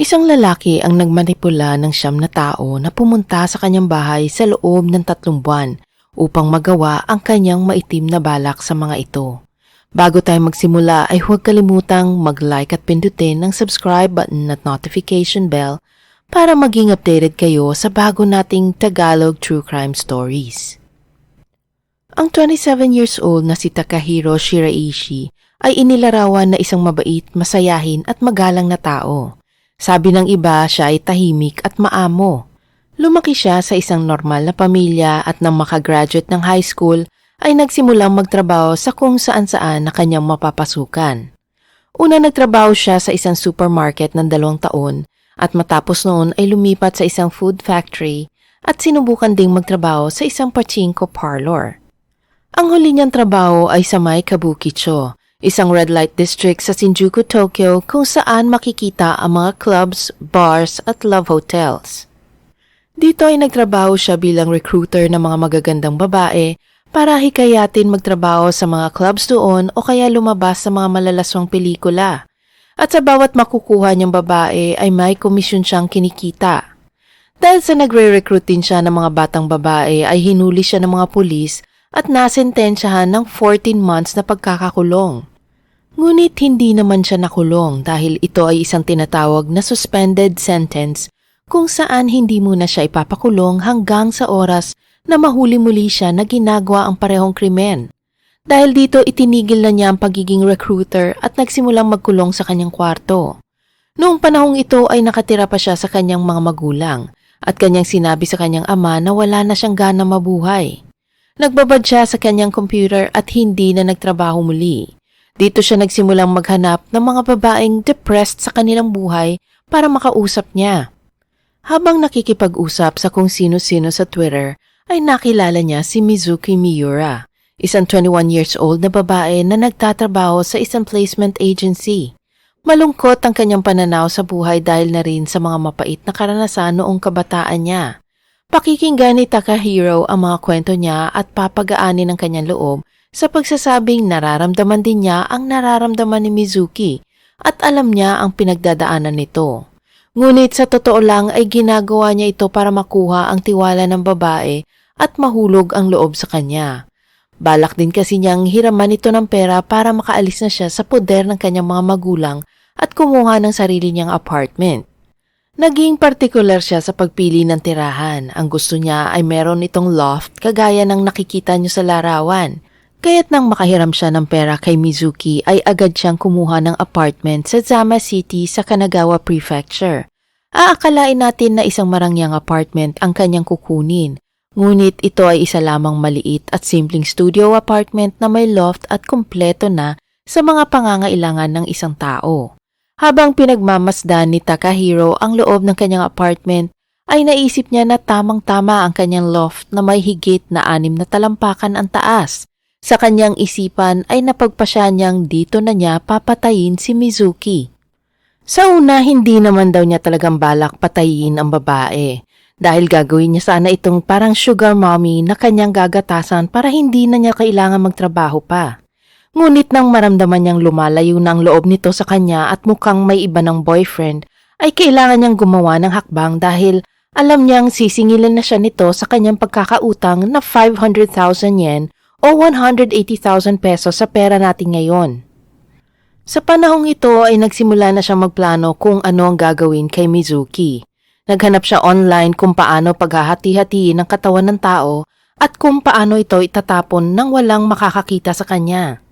Isang lalaki ang nagmanipula ng siyam na tao na pumunta sa kanyang bahay sa loob ng tatlong buwan upang magawa ang kanyang maitim na balak sa mga ito. Bago tayo magsimula ay huwag kalimutang mag-like at pindutin ang subscribe button at notification bell para maging updated kayo sa bago nating Tagalog True Crime Stories. Ang 27 years old na si Takahiro Shiraishi ay inilarawan na isang mabait, masayahin at magalang na tao. Sabi ng iba siya ay tahimik at maamo. Lumaki siya sa isang normal na pamilya at nang makagraduate ng high school ay nagsimulang magtrabaho sa kung saan-saan na kanyang mapapasukan. Una nagtrabaho siya sa isang supermarket ng dalawang taon at matapos noon ay lumipat sa isang food factory at sinubukan ding magtrabaho sa isang pachinko parlor. Ang huli niyang trabaho ay sa may Kabukicho, isang red light district sa Shinjuku, Tokyo kung saan makikita ang mga clubs, bars at love hotels. Dito ay nagtrabaho siya bilang recruiter ng mga magagandang babae para hikayatin magtrabaho sa mga clubs doon o kaya lumabas sa mga malalaswang pelikula. At sa bawat makukuha niyang babae ay may komisyon siyang kinikita. Dahil sa nagre-recruit din siya ng mga batang babae ay hinuli siya ng mga pulis at nasentensyahan ng 14 months na pagkakakulong. Ngunit hindi naman siya nakulong dahil ito ay isang tinatawag na suspended sentence kung saan hindi muna siya ipapakulong hanggang sa oras na mahuli muli siya na ginagawa ang parehong krimen. Dahil dito itinigil na niya ang pagiging recruiter at nagsimulang magkulong sa kanyang kwarto. Noong panahong ito ay nakatira pa siya sa kanyang mga magulang at kanyang sinabi sa kanyang ama na wala na siyang gana mabuhay. Nagbabad siya sa kanyang computer at hindi na nagtrabaho muli. Dito siya nagsimulang maghanap ng mga babaeng depressed sa kanilang buhay para makausap niya. Habang nakikipag-usap sa kung sino-sino sa Twitter, ay nakilala niya si Mizuki Miura, isang 21 years old na babae na nagtatrabaho sa isang placement agency. Malungkot ang kanyang pananaw sa buhay dahil na rin sa mga mapait na karanasan noong kabataan niya. Pakikinggan ni Takahiro ang mga kwento niya at papagaanin ang kanyang loob sa pagsasabing nararamdaman din niya ang nararamdaman ni Mizuki at alam niya ang pinagdadaanan nito. Ngunit sa totoo lang ay ginagawa niya ito para makuha ang tiwala ng babae at mahulog ang loob sa kanya. Balak din kasi niyang hiraman ito ng pera para makaalis na siya sa poder ng kanyang mga magulang at kumuha ng sarili niyang apartment. Naging partikular siya sa pagpili ng tirahan. Ang gusto niya ay meron itong loft kagaya ng nakikita niyo sa larawan. Kaya't nang makahiram siya ng pera kay Mizuki ay agad siyang kumuha ng apartment sa Zama City sa Kanagawa Prefecture. Aakalain natin na isang marangyang apartment ang kanyang kukunin. Ngunit ito ay isa lamang maliit at simpleng studio apartment na may loft at kumpleto na sa mga pangangailangan ng isang tao. Habang pinagmamasdan ni Takahiro ang loob ng kanyang apartment, ay naisip niya na tamang-tama ang kanyang loft na may higit na anim na talampakan ang taas. Sa kanyang isipan ay napagpasya niyang dito na niya papatayin si Mizuki. Sa una, hindi naman daw niya talagang balak patayin ang babae dahil gagawin niya sana itong parang sugar mommy na kanyang gagatasan para hindi na niya kailangan magtrabaho pa. Ngunit nang maramdaman niyang lumalayo na ang loob nito sa kanya at mukhang may iba ng boyfriend, ay kailangan niyang gumawa ng hakbang dahil alam niyang sisingilin na siya nito sa kanyang pagkakautang na 500,000 yen o 180,000 pesos sa pera natin ngayon. Sa panahong ito ay nagsimula na siyang magplano kung ano ang gagawin kay Mizuki. Naghanap siya online kung paano paghahati-hatiin ng katawan ng tao at kung paano ito itatapon nang walang makakakita sa kanya.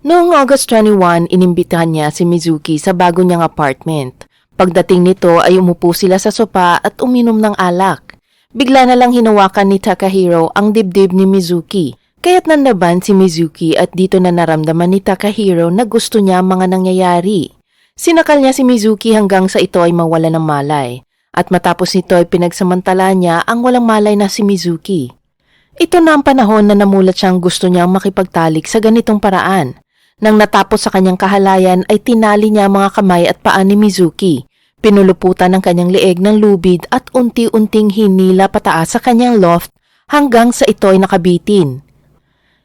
Noong August 21, inimbitahan niya si Mizuki sa bago niyang apartment. Pagdating nito ay umupo sila sa sopa at uminom ng alak. Bigla na lang hinawakan ni Takahiro ang dibdib ni Mizuki. Kaya't nanlaban si Mizuki at dito na naramdaman ni Takahiro na gusto niya ang mga nangyayari. Sinakal niya si Mizuki hanggang sa ito ay mawala ng malay. At matapos nito ay pinagsamantala niya ang walang malay na si Mizuki. Ito na ang panahon na namulat siyang gusto niyang makipagtalik sa ganitong paraan. Nang natapos sa kanyang kahalayan ay tinali niya ang mga kamay at paa ni Mizuki. Pinuluputan ng kanyang leeg ng lubid at unti-unting hinila pataas sa kanyang loft hanggang sa ito ay nakabitin.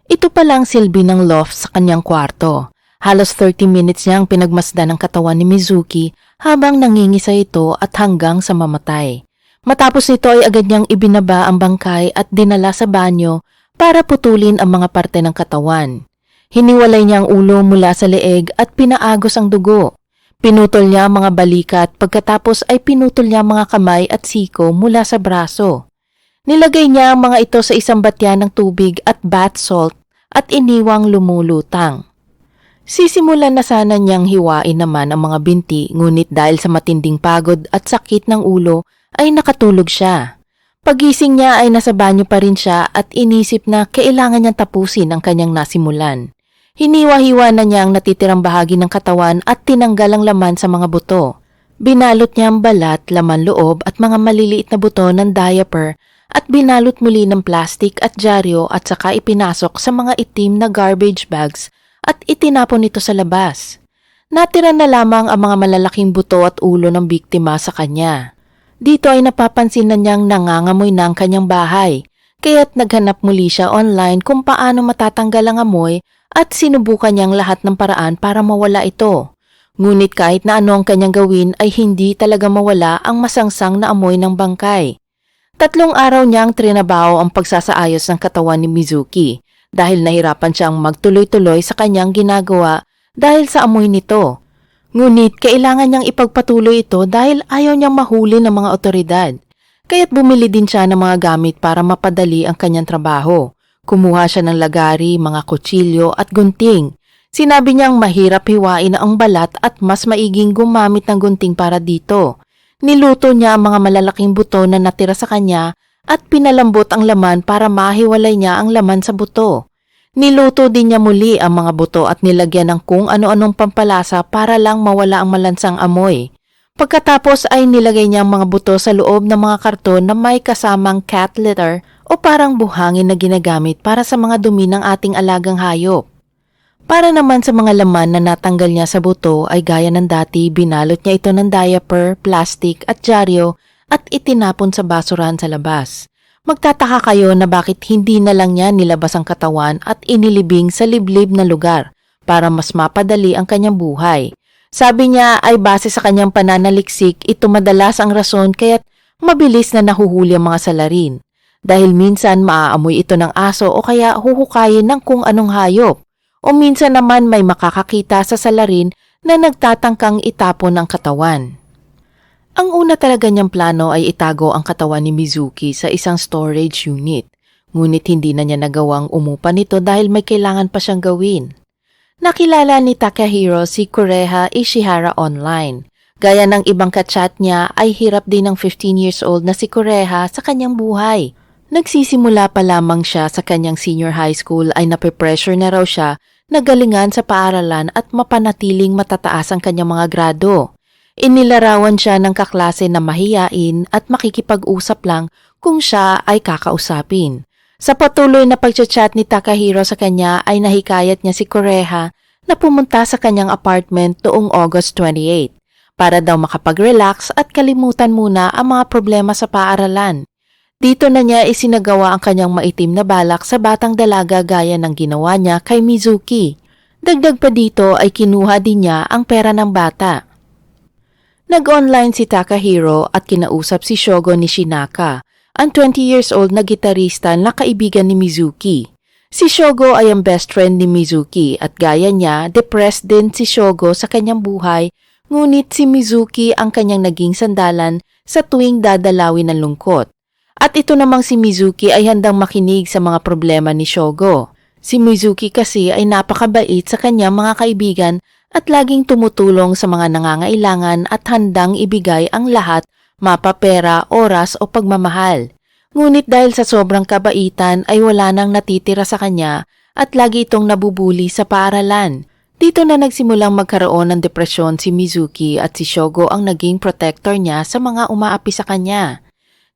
Ito palang silbi ng loft sa kanyang kwarto. Halos 30 minutes niyang pinagmasdan ang katawan ni Mizuki habang nangingisa ito at hanggang sa mamatay. Matapos nito ay agad niyang ibinaba ang bangkay at dinala sa banyo para putulin ang mga parte ng katawan. Hiniwalay niya ang ulo mula sa leeg at pinaagos ang dugo. Pinutol niya ang mga balikat pagkatapos ay pinutol niya ang mga kamay at siko mula sa braso. Nilagay niya ang mga ito sa isang batyan ng tubig at bath salt at iniwang lumulutang. Sisimulan na sana niyang hiwain naman ang mga binti ngunit dahil sa matinding pagod at sakit ng ulo ay nakatulog siya. Pagising niya ay nasa banyo pa rin siya at inisip na kailangan niyang tapusin ang kanyang nasimulan. Hiniwa-hiwa na niya ang natitirang bahagi ng katawan at tinanggal ang laman sa mga buto. Binalot niya ang balat, laman loob at mga maliliit na buto ng diaper at binalot muli ng plastic at dyaryo at saka ipinasok sa mga itim na garbage bags at itinapon ito sa labas. Natira na lamang ang mga malalaking buto at ulo ng biktima sa kanya. Dito ay napapansin na niyang nangangamoy na ang kanyang bahay, kaya't naghanap muli siya online kung paano matatanggal ang amoy at sinubukan niyang lahat ng paraan para mawala ito. Ngunit kahit na ano ang kanyang gawin ay hindi talaga mawala ang masangsang na amoy ng bangkay. Tatlong araw niyang trinabaho ang pagsasaayos ng katawan ni Mizuki dahil nahirapan siyang magtuloy-tuloy sa kanyang ginagawa dahil sa amoy nito. Ngunit kailangan niyang ipagpatuloy ito dahil ayaw niyang mahuli ng mga otoridad. Kaya't bumili din siya ng mga gamit para mapadali ang kanyang trabaho. Kumuha siya ng lagari, mga kutsilyo at gunting. Sinabi niyang mahirap hiwain ang balat at mas maiging gumamit ng gunting para dito. Niluto niya ang mga malalaking buto na natira sa kanya at pinalambot ang laman para mahiwalay niya ang laman sa buto. Niluto din niya muli ang mga buto at nilagyan ng kung ano-anong pampalasa para lang mawala ang malansang amoy. Pagkatapos ay nilagay niya ang mga buto sa loob ng mga karton na may kasamang cat litter o parang buhangin na ginagamit para sa mga dumi ng ating alagang hayop. Para naman sa mga laman na natanggal niya sa buto ay gaya ng dati binalot niya ito ng diaper, plastic at dyaryo at itinapon sa basurahan sa labas. Magtataka kayo na bakit hindi na lang niya nilabas ang katawan at inilibing sa liblib na lugar para mas mapadali ang kanyang buhay. Sabi niya ay base sa kanyang pananaliksik ito madalas ang rason kaya't mabilis na nahuhuli ang mga salarin. Dahil minsan maaamoy ito ng aso o kaya huhukayin ng kung anong hayop. O minsan naman may makakakita sa salarin na nagtatangkang itapon ang katawan. Ang una talaga niyang plano ay itago ang katawan ni Mizuki sa isang storage unit. Ngunit hindi na niya nagawang umupa nito dahil may kailangan pa siyang gawin. Nakilala ni Takahiro si Kureha Ishihara online. Gaya ng ibang kachat niya ay hirap din ng 15 years old na si Kureha sa kanyang buhay. Nagsisimula pa lamang siya sa kanyang senior high school ay nape-pressure na raw siya na galingan sa paaralan at mapanatiling matataas ang kanyang mga grado. Inilarawan siya ng kaklase na mahiyain at makikipag-usap lang kung siya ay kakausapin. Sa patuloy na pagchat ni Takahiro sa kanya ay nahikayat niya si Koreha na pumunta sa kanyang apartment noong August 28 para daw makapag-relax at kalimutan muna ang mga problema sa paaralan. Dito na niya isinagawa ang kanyang maitim na balak sa batang dalaga gaya ng ginawa niya kay Mizuki. Dagdag pa dito ay kinuha din niya ang pera ng bata. Nag-online si Takahiro at kinausap si Shogo Nishinaka, ang 20 years old na gitarista na kaibigan ni Mizuki. Si Shogo ay ang best friend ni Mizuki at gaya niya, depressed din si Shogo sa kanyang buhay, ngunit si Mizuki ang kanyang naging sandalan sa tuwing dadalawin ng lungkot. At ito namang si Mizuki ay handang makinig sa mga problema ni Shogo. Si Mizuki kasi ay napakabait sa kanyang mga kaibigan at laging tumutulong sa mga nangangailangan at handang ibigay ang lahat, mapapera, oras o pagmamahal. Ngunit dahil sa sobrang kabaitan ay wala nang natitira sa kanya at lagi itong nabubuli sa paaralan. Dito na nagsimulang magkaroon ng depresyon si Mizuki at si Shogo ang naging protector niya sa mga umaapi sa kanya.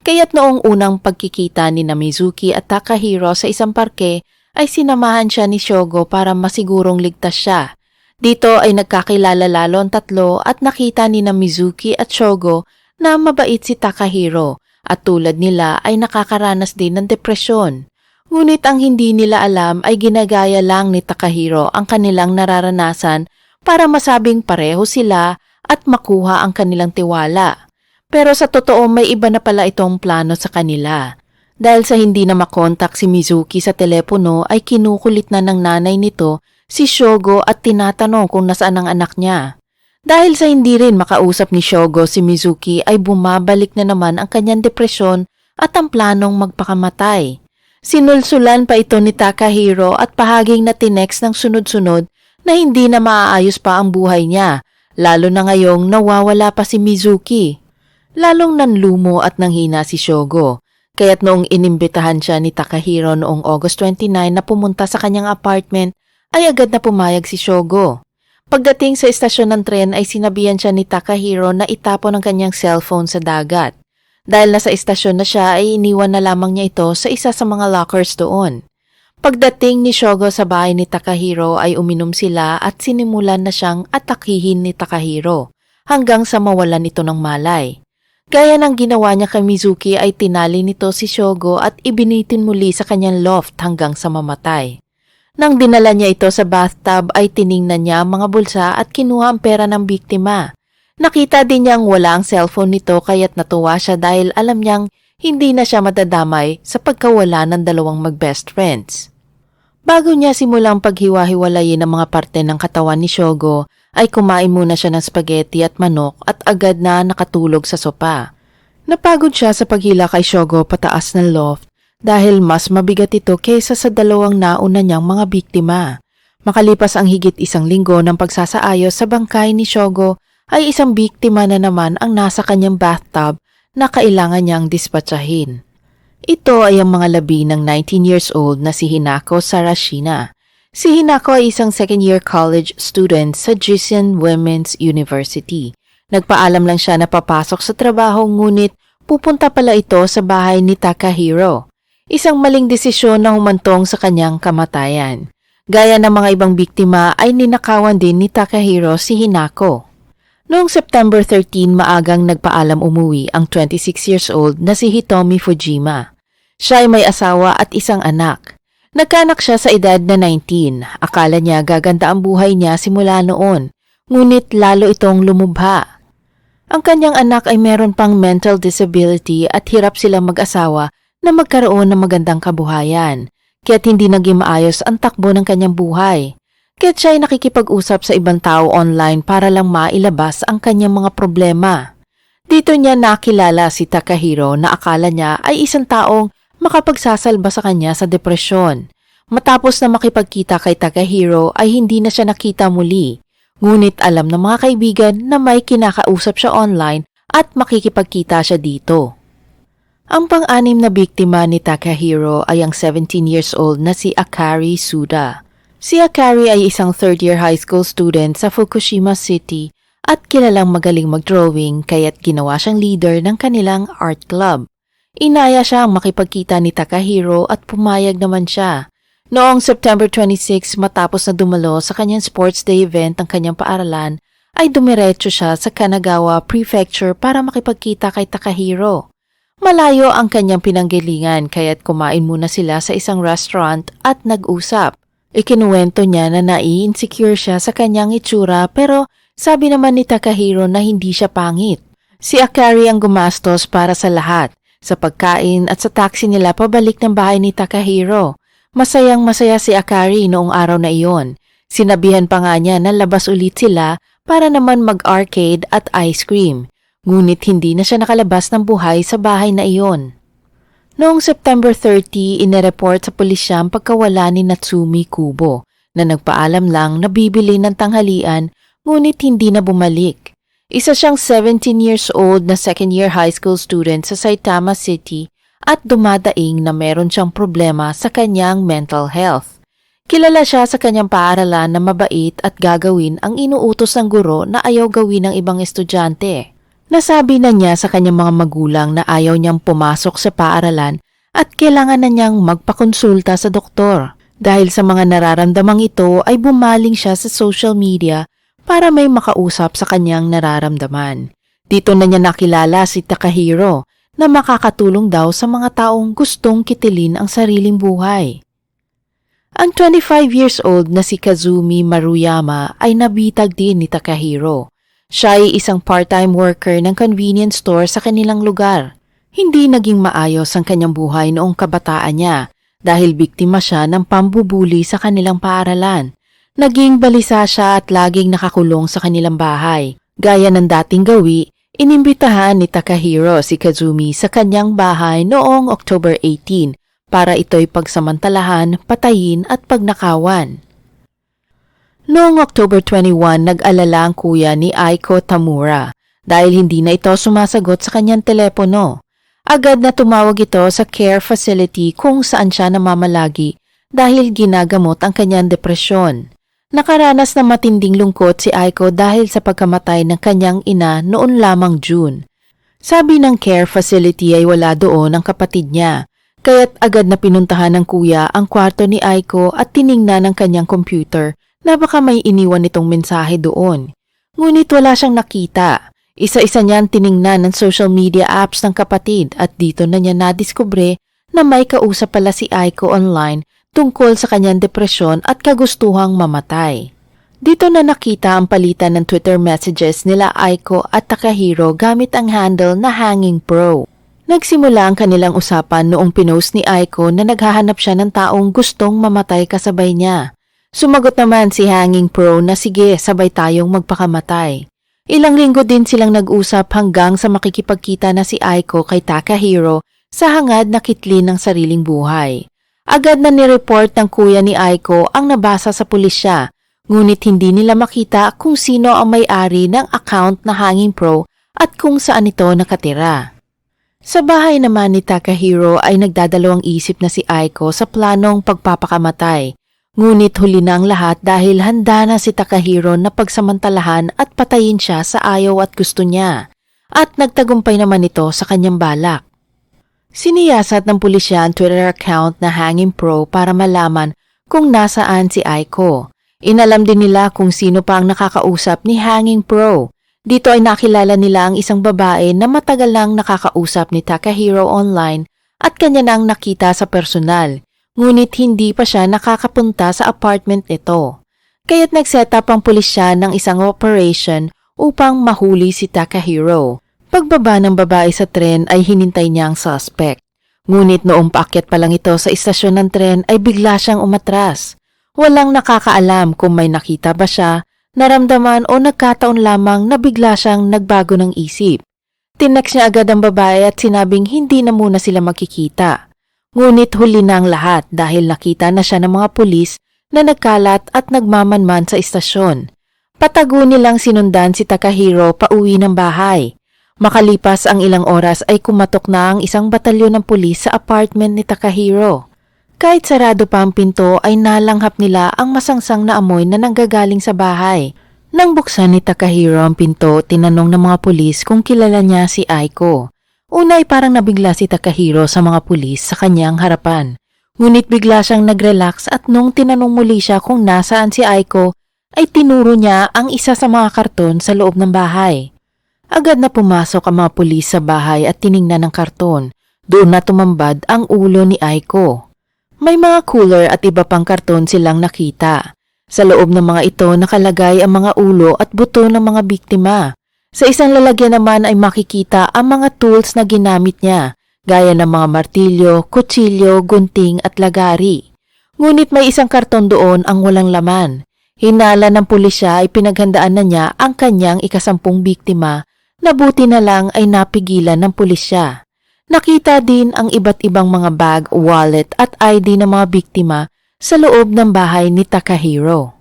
Kaya't noong unang pagkikita ni na Mizuki at Takahiro sa isang parke ay sinamahan siya ni Shogo para masigurong ligtas siya. Dito ay nagkakilala lalo ang tatlo at nakita ni na Mizuki at Shogo na mabait si Takahiro at tulad nila ay nakakaranas din ng depresyon. Ngunit ang hindi nila alam ay ginagaya lang ni Takahiro ang kanilang nararanasan para masabing pareho sila at makuha ang kanilang tiwala. Pero sa totoo may iba na pala itong plano sa kanila. Dahil sa hindi na makontak si Mizuki sa telepono ay kinukulit na ng nanay nito si Shogo at tinatanong kung nasaan ang anak niya. Dahil sa hindi rin makausap ni Shogo si Mizuki ay bumabalik na naman ang kanyang depresyon at ang planong magpakamatay. Sinulsulan pa ito ni Takahiro at pahaging na tinex ng sunod-sunod na hindi na maaayos pa ang buhay niya, lalo na ngayong nawawala pa si Mizuki. Lalong nanlumo at nanghina si Shogo, kaya't noong inimbitahan siya ni Takahiro noong August 29 na pumunta sa kanyang apartment, ay agad na pumayag si Shogo. Pagdating sa istasyon ng tren ay sinabihan siya ni Takahiro na itapon ang kanyang cellphone sa dagat. Dahil nasa istasyon na siya ay iniwan na lamang niya ito sa isa sa mga lockers doon. Pagdating ni Shogo sa bahay ni Takahiro ay uminom sila at sinimulan na siyang atakihin ni Takahiro hanggang sa mawalan ito ng malay. Gaya ng ginawa niya kay Mizuki ay tinali nito si Shogo at ibinitin muli sa kanyang loft hanggang sa mamatay. Nang dinala niya ito sa bathtub ay tiningnan niya ang mga bulsa at kinuha ang pera ng biktima. Nakita din niyang wala ang cellphone nito kaya't natuwa siya dahil alam niyang hindi na siya madadamay sa pagkawala ng dalawang mag-best friends. Bago niya simulang paghiwa-hiwalayin ang mga parte ng katawan ni Shogo, ay kumain muna siya ng spaghetti at manok at agad na nakatulog sa sopa. Napagod siya sa paghila kay Shogo pataas ng loft dahil mas mabigat ito kaysa sa dalawang nauna niyang mga biktima. Makalipas ang higit isang linggo ng pagsasaayos sa bangkay ni Shogo ay isang biktima na naman ang nasa kanyang bathtub na kailangan niyang dispatchahin. Ito ay ang mga labi ng 19 years old na si Hinako Sarashina. Si Hinako ay isang second-year college student sa Jiseon Women's University. Nagpaalam lang siya na papasok sa trabaho ngunit pupunta pala ito sa bahay ni Takahiro. Isang maling desisyon na humantong sa kanyang kamatayan. Gaya ng mga ibang biktima ay ninakawan din ni Takahiro si Hinako. Noong September 13 maagang nagpaalam umuwi ang 26 years old na si Hitomi Fujima. Siya ay may asawa at isang anak. Nagkanak siya sa edad na 19. Akala niya gaganda ang buhay niya simula noon, ngunit lalo itong lumubha. Ang kanyang anak ay meron pang mental disability at hirap silang mag-asawa na magkaroon ng magandang kabuhayan, kaya't hindi naging maayos ang takbo ng kanyang buhay. Kaya't siya ay nakikipag-usap sa ibang tao online para lang mailabas ang kanyang mga problema. Dito niya nakilala si Takahiro na akala niya ay isang taong makapagsasalba sa kanya sa depresyon. Matapos na makipagkita kay Takahiro ay hindi na siya nakita muli. Ngunit alam ng mga kaibigan na may kinakausap siya online at makikipagkita siya dito. Ang pang-anim na biktima ni Takahiro ay ang 17 years old na si Akari Suda. Si Akari ay isang third-year high school student sa Fukushima City at kilalang magaling mag-drawing kaya't ginawa siyang leader ng kanilang art club. Inaya siya ang makipagkita ni Takahiro at pumayag naman siya. Noong September 26 matapos na dumalo sa kanyang sports day event ng kanyang paaralan, ay dumiretso siya sa Kanagawa Prefecture para makipagkita kay Takahiro. Malayo ang kanyang pinanggilingan kaya't kumain muna sila sa isang restaurant at nag-usap. Ikinuwento niya na nai-insecure siya sa kanyang itsura pero sabi naman ni Takahiro na hindi siya pangit. Si Akari ang gumastos para sa lahat, sa pagkain at sa taxi nila pabalik ng bahay ni Takahiro. Masayang masaya si Akari noong araw na iyon. Sinabihan pa nga niya na labas ulit sila para naman mag-arcade at ice cream. Ngunit hindi na siya nakalabas ng buhay sa bahay na iyon. Noong September 30, inireport sa pulisya ang pagkawala ni Natsumi Kubo na nagpaalam lang na bibili ng tanghalian ngunit hindi na bumalik. Isa siyang 17 years old na second year high school student sa Saitama City at dumadaing na meron siyang problema sa kanyang mental health. Kilala siya sa kanyang paaralan na mabait at gagawin ang inuutos ng guro na ayaw gawin ng ibang estudyante. Nasabi na niya sa kanyang mga magulang na ayaw niyang pumasok sa paaralan at kailangan na niyang magpakonsulta sa doktor. Dahil sa mga nararamdamang ito ay bumaling siya sa social media para may makausap sa kanyang nararamdaman. Dito na niya nakilala si Takahiro na makakatulong daw sa mga taong gustong kitilin ang sariling buhay. Ang 25 years old na si Kazumi Maruyama ay nabitag din ni Takahiro. Siya ay isang part-time worker ng convenience store sa kanilang lugar. Hindi naging maayos ang kanyang buhay noong kabataan niya dahil biktima siya ng pambubuli sa kanilang paaralan. Naging balisa siya at laging nakakulong sa kanilang bahay. Gaya ng dating gawi, inimbitahan ni Takahiro si Kazumi sa kanyang bahay noong October 18 para ito'y pagsamantalahan, patayin at pagnakawan. Noong October 21, nag-alala ang kuya ni Aiko Tamura dahil hindi na ito sumasagot sa kanyang telepono. Agad na tumawag ito sa care facility kung saan siya namamalagi dahil ginagamot ang kanyang depresyon. Nakaranas ng matinding lungkot si Aiko dahil sa pagkamatay ng kanyang ina noon lamang June. Sabi ng care facility ay wala doon ang kapatid niya, kaya't agad na pinuntahan ng kuya ang kwarto ni Aiko at tiningnan ng kanyang computer na baka may iniwan itong mensahe doon. Ngunit wala siyang nakita. Isa-isa niyang tiningnan ng social media apps ng kapatid at dito na niya nadiskubre na may kausap pala si Aiko online tungkol sa kanyang depresyon at kagustuhang mamatay. Dito na nakita ang palitan ng Twitter messages nila Aiko at Takahiro gamit ang handle na Hanging Pro. Nagsimula ang kanilang usapan noong pinost ni Aiko na naghahanap siya ng taong gustong mamatay kasabay niya. Sumagot naman si Hanging Pro na sige, sabay tayong magpakamatay. Ilang linggo din silang nag-usap hanggang sa makikipagkita na si Aiko kay Takahiro sa hangad na kitlin ng sariling buhay. Agad na nireport ng kuya ni Aiko ang nabasa sa pulisya, ngunit hindi nila makita kung sino ang may-ari ng account na Hanging Pro at kung saan ito nakatira. Sa bahay naman ni Takahiro ay nagdadalawang isip na si Aiko sa planong pagpapakamatay. Ngunit huli na ang lahat dahil handa na si Takahiro na pagsamantalahan at patayin siya sa ayaw at gusto niya. At nagtagumpay naman ito sa kanyang balak. Siniyasat ng pulisya ang Twitter account na Hanging Pro para malaman kung nasaan si Aiko. Inalam din nila kung sino pa ang nakakausap ni Hanging Pro. Dito ay nakilala nila ang isang babae na matagal lang nakakausap ni Takahiro online at kanya nang nakita sa personal. Ngunit hindi pa siya nakakapunta sa apartment nito. Kaya't nag-set up ang pulisya ng isang operation upang mahuli si Takahiro. Pagbaba ng babae sa tren ay hinintay niya ang suspect. Ngunit noong paakyat pa lang ito sa istasyon ng tren ay bigla siyang umatras. Walang nakakaalam kung may nakita ba siya, naramdaman o nagkataon lamang na bigla siyang nagbago ng isip. Tinext niya agad ang babae at sinabing hindi na muna sila magkikita. Ngunit huli na ang lahat dahil nakita na siya ng mga pulis na nagkalat at nagmamanman sa istasyon. Patago nilang sinundan si Takahiro pauwi ng bahay. Makalipas ang ilang oras ay kumatok na ang isang batalyon ng pulis sa apartment ni Takahiro. Kahit sarado pa ang pinto ay nalanghap nila ang masangsang na amoy na nanggagaling sa bahay. Nang buksan ni Takahiro ang pinto, tinanong ng mga pulis kung kilala niya si Aiko. Una ay parang nabigla si Takahiro sa mga pulis sa kanyang harapan. Ngunit bigla siyang nag-relax at nung tinanong muli siya kung nasaan si Aiko, ay tinuro niya ang isa sa mga karton sa loob ng bahay. Agad na pumasok ang mga pulis sa bahay at tiningnan ng karton. Doon na tumambad ang ulo ni Aiko. May mga cooler at iba pang karton silang nakita. Sa loob ng mga ito nakalagay ang mga ulo at buto ng mga biktima. Sa isang lalagyan naman ay makikita ang mga tools na ginamit niya, gaya ng mga martilyo, kutsilyo, gunting at lagari. Ngunit may isang karton doon ang walang laman. Hinala ng pulisya ay pinaghandaan na niya ang kanyang ikasampung biktima na buti na lang ay napigilan ng pulisya. Nakita din ang iba't ibang mga bag, wallet at ID ng mga biktima sa loob ng bahay ni Takahiro.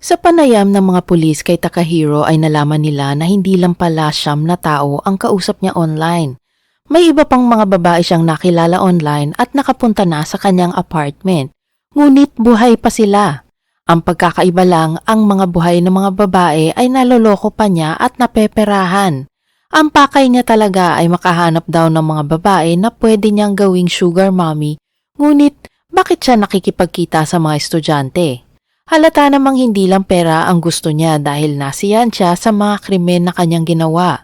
Sa panayam ng mga pulis kay Takahiro ay nalaman nila na hindi lang pala siyam na tao ang kausap niya online. May iba pang mga babae siyang nakilala online at nakapunta na sa kanyang apartment. Ngunit buhay pa sila. Ang pagkakaiba lang, ang mga buhay ng mga babae ay naloloko pa niya at napeperahan. Ang pakay niya talaga ay makahanap daw ng mga babae na pwede niyang gawing sugar mommy, ngunit bakit siya nakikipagkita sa mga estudyante? Halata namang hindi lang pera ang gusto niya dahil nasiyan siya sa mga krimen na kanyang ginawa.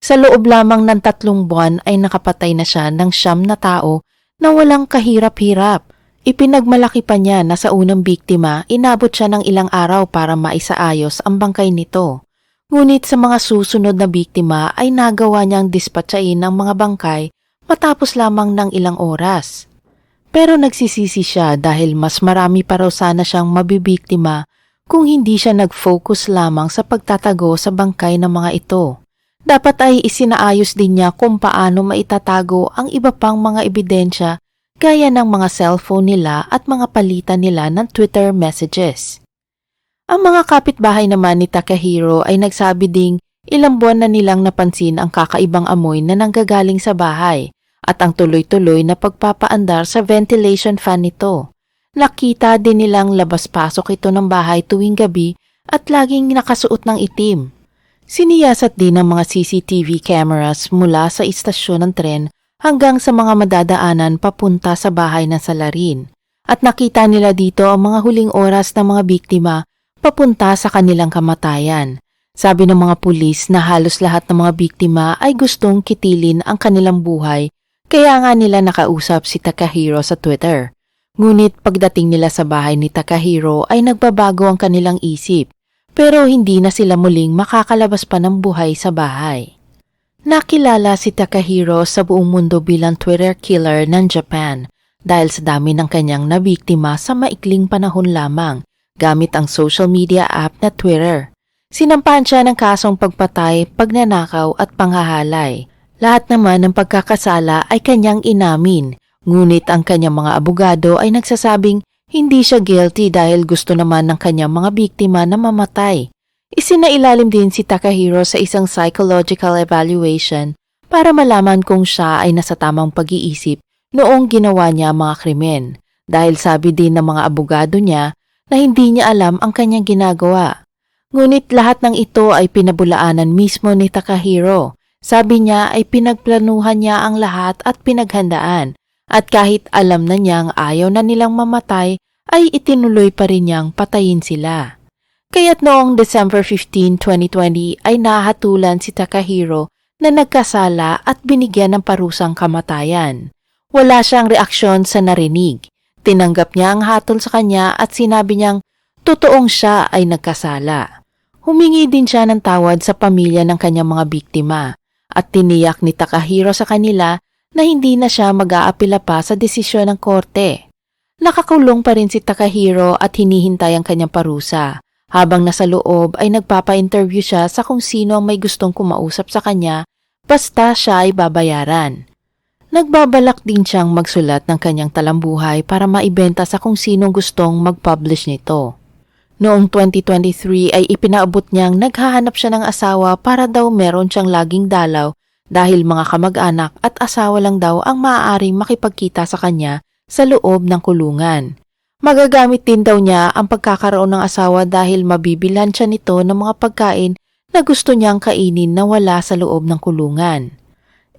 Sa loob lamang ng tatlong buwan ay nakapatay na siya ng siyam na tao na walang kahirap-hirap. Ipinagmalaki pa niya na sa unang biktima, inabot siya ng ilang araw para maisaayos ang bangkay nito. Ngunit sa mga susunod na biktima ay nagawa niyang dispatchain ang mga bangkay matapos lamang ng ilang oras. Pero nagsisisi siya dahil mas marami pa raw sana siyang mabibiktima kung hindi siya nag-focus lamang sa pagtatago sa bangkay ng mga ito. Dapat ay isinaayos din niya kung paano maitatago ang iba pang mga ebidensya gaya ng mga cellphone nila at mga palitan nila ng Twitter messages. Ang mga kapitbahay naman ni Takahiro ay nagsabi ding ilang buwan na nilang napansin ang kakaibang amoy na nanggagaling sa bahay at ang tuloy-tuloy na pagpapaandar sa ventilation fan nito. Nakita din nilang labas-pasok ito ng bahay tuwing gabi at laging nakasuot ng itim. Siniyasat din ng mga CCTV cameras mula sa istasyon ng tren hanggang sa mga madadaanan papunta sa bahay ng salarin. At nakita nila dito ang mga huling oras ng mga biktima papunta sa kanilang kamatayan. Sabi ng mga pulis na halos lahat ng mga biktima ay gustong kitilin ang kanilang buhay kaya nga nila nakausap si Takahiro sa Twitter. Ngunit pagdating nila sa bahay ni Takahiro ay nagbabago ang kanilang isip pero hindi na sila muling makakalabas pa ng buhay sa bahay. Nakilala si Takahiro sa buong mundo bilang Twitter killer ng Japan dahil sa dami ng kanyang nabiktima sa maikling panahon lamang gamit ang social media app na Twitter. Sinampahan siya ng kasong pagpatay, pagnanakaw at panghahalay. Lahat naman ng pagkakasala ay kanyang inamin, ngunit ang kanyang mga abogado ay nagsasabing hindi siya guilty dahil gusto naman ng kanyang mga biktima na mamatay. Isinailalim din si Takahiro sa isang psychological evaluation para malaman kung siya ay nasa tamang pag-iisip noong ginawa niya mga krimen. Dahil sabi din ng mga abogado niya na hindi niya alam ang kanyang ginagawa. Ngunit lahat ng ito ay pinabulaanan mismo ni Takahiro. Sabi niya ay pinagplanuhan niya ang lahat at pinaghandaan. At kahit alam na niyang ayaw na nilang mamatay, ay itinuloy pa rin niyang patayin sila. Kaya't noong December 15, 2020 ay nahatulan si Takahiro na nagkasala at binigyan ng parusang kamatayan. Wala siyang reaksyon sa narinig. Tinanggap niya ang hatol sa kanya at sinabi niyang totoong siya ay nagkasala. Humingi din siya ng tawad sa pamilya ng kanyang mga biktima at tiniyak ni Takahiro sa kanila na hindi na siya mag-aapila pa sa desisyon ng korte. Nakakulong pa rin si Takahiro at hinihintay ang kanyang parusa. Habang nasa loob ay nagpapa-interview siya sa kung sino ang may gustong kumausap sa kanya basta siya ay babayaran. Nagbabalak din siyang magsulat ng kanyang talambuhay para maibenta sa kung sinong gustong mag-publish nito. Noong 2023 ay ipinaabot niyang naghahanap siya ng asawa para daw meron siyang laging dalaw dahil mga kamag-anak at asawa lang daw ang maaaring makipagkita sa kanya sa loob ng kulungan. Magagamit din daw niya ang pagkakaroon ng asawa dahil mabibilhan siya nito ng mga pagkain na gusto niyang kainin na wala sa loob ng kulungan.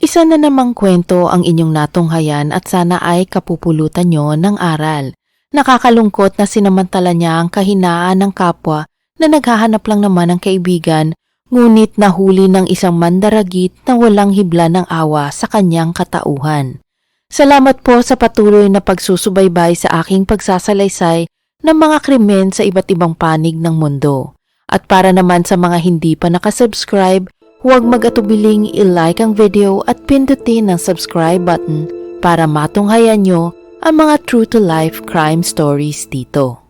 Isa na namang kwento ang inyong natunghayan at sana ay kapupulutan nyo ng aral. Nakakalungkot na sinamantala niya ang kahinaan ng kapwa na naghahanap lang naman ng kaibigan ngunit nahuli ng isang mandaragit na walang hibla ng awa sa kanyang katauhan. Salamat po sa patuloy na pagsusubaybay sa aking pagsasalaysay ng mga krimen sa iba't ibang panig ng mundo. At para naman sa mga hindi pa nakasubscribe, huwag mag-atubiling i-like ang video at pindutin ang subscribe button para matunghayan nyo ang mga true-to-life crime stories dito.